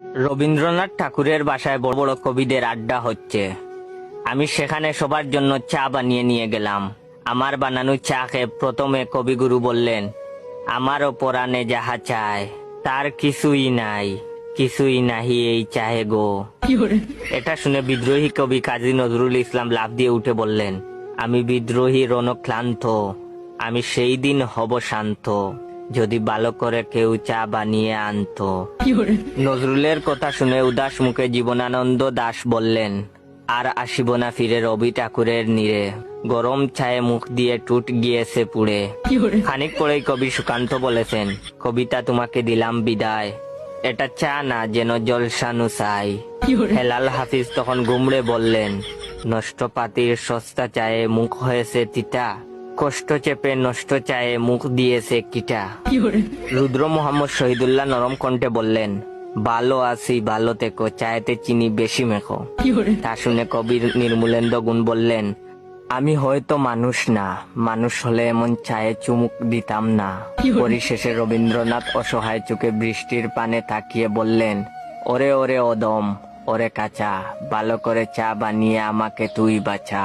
রবীন্দ্রনাথ ঠাকুরের বাসায় বড় বড় কবিদের আড্ডা হচ্ছে। আমি সেখানে সবার জন্য চা বানিয়ে নিয়ে গেলাম। আমার বানানো চা খেয়ে প্রথমে কবিগুরু বললেন আমারও পরাণে যাহা চায় তার কিছুই নাই কিছুই নাহি এই চাহে গো। এটা শুনে বিদ্রোহী কবি কাজী নজরুল ইসলাম লাভ দিয়ে উঠে বললেন আমি বিদ্রোহী রণক্লান্ত আমি সেই দিন হব শান্ত। যদি ভালো করে কেউ চা বানিয়ে আনতো। নজরুলের কথা শুনে উদাস মুখে জীবনানন্দ দাস বললেন, আর আসিব না ফিরে রবি ঠাকুরের নীরে গরম ছায়ে মুখ দিয়ে টুট গিয়েছে পুড়ে। খানিক পরেই কবি সুকান্ত বলেছেন, কবিতা তোমাকে দিলাম বিদায়। এটা চা না যেন জলসানু চাই। হেলাল হাফিজ তখন গুমড়ে বললেন নষ্ট পাতির সস্তা চায়ে মুখ হয়েছে তিতা। কষ্ট চেপে নষ্ট চায়ে মুখ দিয়েছে কিটা। রুদ্র মোহাম্মদ শহীদুল্লাহ নরম কণ্ঠে বললেন ভালো আছি ভালো থেকো, চায়েতে চিনি বেশি মেখো। তা শুনে কবির নির্মূলেন্দ্র গুণ বললেন, আমি হয়তো মানুষ না, মানুষ হলে এমন চায়ে চুমুক দিতাম না। পরিশেষে রবীন্দ্রনাথ অসহায় চোখে বৃষ্টির পানে তাকিয়ে বললেন, ওরে ওরে অদম, ওরে কাঁচা, ভালো করে চা বানিয়ে আমাকে তুই বাঁচা